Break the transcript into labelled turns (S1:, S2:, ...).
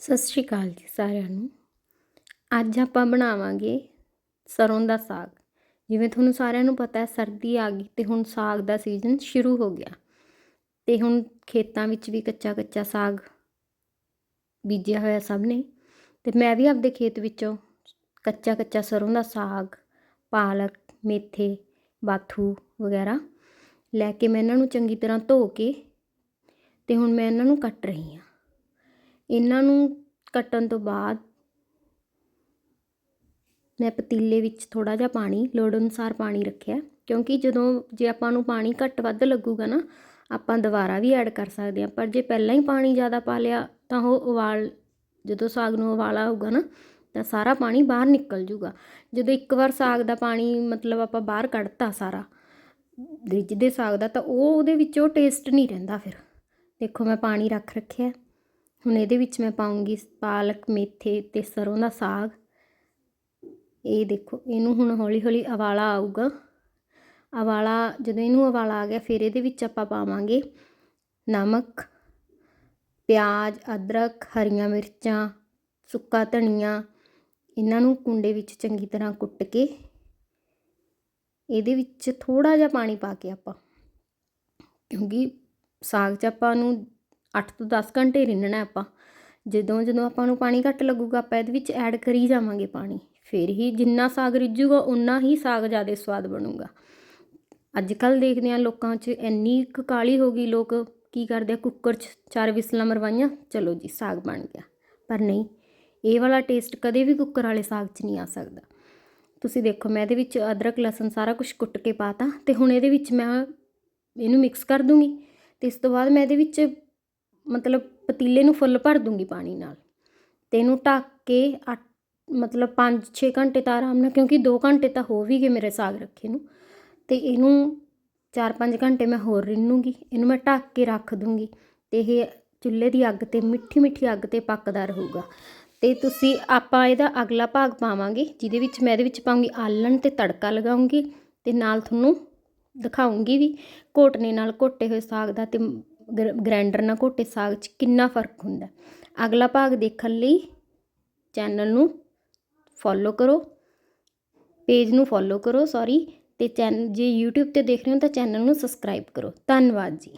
S1: ਸਤਿ ਸ਼੍ਰੀ ਅਕਾਲ ਜੀ ਸਾਰਿਆਂ ਨੂੰ। ਅੱਜ ਆਪਾਂ ਬਣਾਵਾਂਗੇ ਸਰੋਂ ਦਾ ਸਾਗ। ਜਿਵੇਂ ਤੁਹਾਨੂੰ ਸਾਰਿਆਂ ਨੂੰ ਪਤਾ ਹੈ, ਸਰਦੀ ਆ ਗਈ ਤੇ ਹੁਣ ਸਾਗ ਦਾ ਸੀਜ਼ਨ ਸ਼ੁਰੂ ਹੋ ਗਿਆ। ਤੇ ਹੁਣ ਖੇਤਾਂ ਵਿੱਚ ਵੀ ਕੱਚਾ ਕੱਚਾ ਸਾਗ ਬੀਜਿਆ ਹੋਇਆ ਸਭ ਨੇ। ਤੇ ਮੈਂ ਵੀ ਆਪਦੇ ਖੇਤ ਵਿੱਚੋਂ ਕੱਚਾ ਕੱਚਾ ਸਰੋਂ ਦਾ ਸਾਗ, ਪਾਲਕ, ਮੇਥੇ, ਬਾਥੂ ਵਗੈਰਾ ਲੈ ਕੇ ਮੈਂ ਇਹਨਾਂ ਨੂੰ ਚੰਗੀ ਤਰ੍ਹਾਂ ਧੋ ਕੇ ਤੇ ਹੁਣ ਮੈਂ ਇਹਨਾਂ ਨੂੰ ਕੱਟ ਰਹੀ ਹਾਂ। ਇਹਨਾਂ ਨੂੰ ਕੱਟਣ ਤੋਂ ਬਾਅਦ ਮੈਂ ਪਤੀਲੇ ਵਿੱਚ ਥੋੜ੍ਹਾ ਜਿਹਾ ਪਾਣੀ, ਲੋੜ ਅਨੁਸਾਰ ਪਾਣੀ ਰੱਖਿਆ। ਕਿਉਂਕਿ ਜਦੋਂ ਜੇ ਆਪਾਂ ਨੂੰ ਪਾਣੀ ਘੱਟ ਵੱਧ ਲੱਗੂਗਾ ਨਾ, ਆਪਾਂ ਦੁਬਾਰਾ ਵੀ ਐਡ ਕਰ ਸਕਦੇ ਹਾਂ। ਪਰ ਜੇ ਪਹਿਲਾਂ ਹੀ ਪਾਣੀ ਜ਼ਿਆਦਾ ਪਾ ਲਿਆ, ਤਾਂ ਉਹ ਉਬਾਲ, ਜਦੋਂ ਸਾਗ ਨੂੰ ਉਬਾਲਾ ਆਊਗਾ ਨਾ, ਤਾਂ ਸਾਰਾ ਪਾਣੀ ਬਾਹਰ ਨਿਕਲ ਜੂਗਾ। ਜਦੋਂ ਇੱਕ ਵਾਰ ਸਾਗ ਦਾ ਪਾਣੀ ਮਤਲਬ ਆਪਾਂ ਬਾਹਰ ਕੱਢਤਾ ਸਾਰਾ ਰਿੱਝਦੇ ਸਾਗ ਦਾ, ਤਾਂ ਉਹ ਉਹਦੇ ਵਿੱਚ ਉਹ ਟੇਸਟ ਨਹੀਂ ਰਹਿੰਦਾ ਫਿਰ। ਦੇਖੋ ਮੈਂ ਪਾਣੀ ਰੱਖ ਰੱਖਿਆ। ਹੁਣ ਇਹਦੇ ਵਿੱਚ ਮੈਂ ਪਾਉਂਗੀ ਪਾਲਕ, ਮੇਥੇ ਤੇ ਸਰੋਂ ਦਾ ਸਾਗ। ਇਹ ਦੇਖੋ, ਇਹਨੂੰ ਹੁਣ ਹੌਲੀ ਹੌਲੀ ਉਬਾਲਾ ਆਊਗਾ। ਉਬਾਲਾ ਜਦੋਂ ਇਹਨੂੰ ਉਬਾਲਾ ਆ ਗਿਆ, ਫਿਰ ਇਹਦੇ ਵਿੱਚ ਆਪਾਂ ਪਾਵਾਂਗੇ ਨਮਕ, ਪਿਆਜ਼, ਅਦਰਕ, ਹਰੀਆਂ ਮਿਰਚਾਂ, ਸੁੱਕਾ ਧਨੀਆ। ਇਹਨਾਂ ਨੂੰ ਕੁੰਡੇ ਵਿੱਚ ਚੰਗੀ ਤਰ੍ਹਾਂ ਕੁੱਟ ਕੇ ਇਹਦੇ ਵਿੱਚ ਥੋੜਾ ਜਿਹਾ ਪਾਣੀ ਪਾ ਕੇ ਆਪਾਂ, ਕਿਉਂਕਿ ਸਾਗ 'ਚ ਆਪਾਂ ਨੂੰ 8 ਤੋਂ 10 ਘੰਟੇ ਰਿੰਨਣਾ ਆਪਾਂ। ਜਦੋਂ ਜਦੋਂ ਆਪਾਂ ਨੂੰ ਪਾਣੀ ਘੱਟ ਲੱਗੂਗਾ, ਆਪਾਂ ਇਹਦੇ ਵਿੱਚ ਐਡ ਕਰੀ ਜਾਵਾਂਗੇ ਪਾਣੀ। ਫਿਰ ਹੀ ਜਿੰਨਾ ਸਾਗ ਰਿੱਝੂਗਾ ਉਨਾ ਹੀ ਸਾਗ ਜ਼ਿਆਦਾ ਸਵਾਦ ਬਣੂਗਾ। ਅੱਜ ਕੱਲ ਦੇਖਦੇ ਆ ਲੋਕਾਂ 'ਚ ਇੰਨੀ ਕੁ ਕਾਲੀ ਹੋ ਗਈ, ਲੋਕ ਕੀ ਕਰਦੇ ਆ, ਕੁੱਕਰ 'ਚ ਚਾਰ ਵਿਸਲਾਂ ਮਰਵਾਈਆਂ, ਚਲੋ ਜੀ ਸਾਗ ਬਣ ਗਿਆ। ਪਰ ਨਹੀਂ, ਇਹ ਵਾਲਾ ਟੇਸਟ ਕਦੇ ਵੀ ਕੁੱਕਰ ਵਾਲੇ ਸਾਗ 'ਚ ਨਹੀਂ ਆ ਸਕਦਾ। ਤੁਸੀਂ ਦੇਖੋ, ਮੈਂ ਇਹਦੇ ਵਿੱਚ ਅਦਰਕ, ਲਸਣ ਸਾਰਾ ਕੁਝ ਕੁੱਟ ਕੇ ਪਾਤਾ ਤੇ ਹੁਣ ਇਹਦੇ ਵਿੱਚ ਮੈਂ ਇਹਨੂੰ ਮਿਕਸ ਕਰ ਦੂੰਗੀ। ਤੇ ਇਸ ਤੋਂ ਬਾਅਦ ਮੈਂ ਇਹਦੇ ਵਿੱਚ ਮਤਲਬ ਪਤੀਲੇ ਨੂੰ ਫੁੱਲ ਭਰ ਦੂੰਗੀ ਪਾਣੀ ਨਾਲ ਤੇ ਇਹਨੂੰ ਢੱਕ ਕੇ ਅੱਠ, ਮਤਲਬ 5-6 ਘੰਟੇ ਤਾਂ ਆਰਾਮ ਨਾਲ, ਕਿਉਂਕਿ 2 ਘੰਟੇ ਤਾਂ ਹੋ ਵੀ ਗਏ ਮੇਰੇ ਸਾਗ ਰੱਖੇ ਨੂੰ। ਤੇ ਇਹਨੂੰ 4-5 ਘੰਟੇ ਮੈਂ ਹੋਰ ਰਿੰਨੂਗੀ, ਇਹਨੂੰ ਮੈਂ ਢੱਕ ਕੇ ਰੱਖ ਦੂੰਗੀ ਤੇ ਇਹ ਚੁੱਲ੍ਹੇ ਦੀ ਅੱਗ ਤੇ, ਮਿੱਠੀ ਮਿੱਠੀ ਅੱਗ ਤੇ ਪੱਕਦਾ ਰਹੂਗਾ ਤੇ ਤੁਸੀਂ, ਆਪਾਂ ਇਹਦਾ ਅਗਲਾ ਭਾਗ ਪਾਵਾਂਗੇ, ਜਿਹਦੇ ਵਿੱਚ ਮੈਂ ਇਹਦੇ ਵਿੱਚ ਪਾਉਂਗੀ ਆਲਣ ਤੇ ਤੜਕਾ ਲਗਾਉਂਗੀ ਤੇ ਨਾਲ ਤੁਹਾਨੂੰ ਦਿਖਾਉਂਗੀ ਵੀ ਘੋਟਨੇ ਨਾਲ ਘੋਟੇ ਹੋਏ ਸਾਗ ਦਾ ਤੇ ਗ੍ਰਾਈਂਡਰ ਨਾਲ ਘੋਟੇ ਸਾਗ 'ਚ ਕਿੰਨਾ ਫ਼ਰਕ ਹੁੰਦਾ? ਅਗਲਾ ਭਾਗ ਦੇਖਣ ਲਈ ਚੈਨਲ ਨੂੰ ਫੋਲੋ ਕਰੋ ਪੇਜ ਨੂੰ ਫੋਲੋ ਕਰੋ ਸੌਰੀ ਤੇ ਚੈਨਲ ਜੇ YouTube ਤੇ ਦੇਖ ਰਹੇ ਹੋ ਤਾਂ ਚੈਨਲ ਨੂੰ ਸਬਸਕ੍ਰਾਈਬ ਕਰੋ। ਧੰਨਵਾਦ ਜੀ।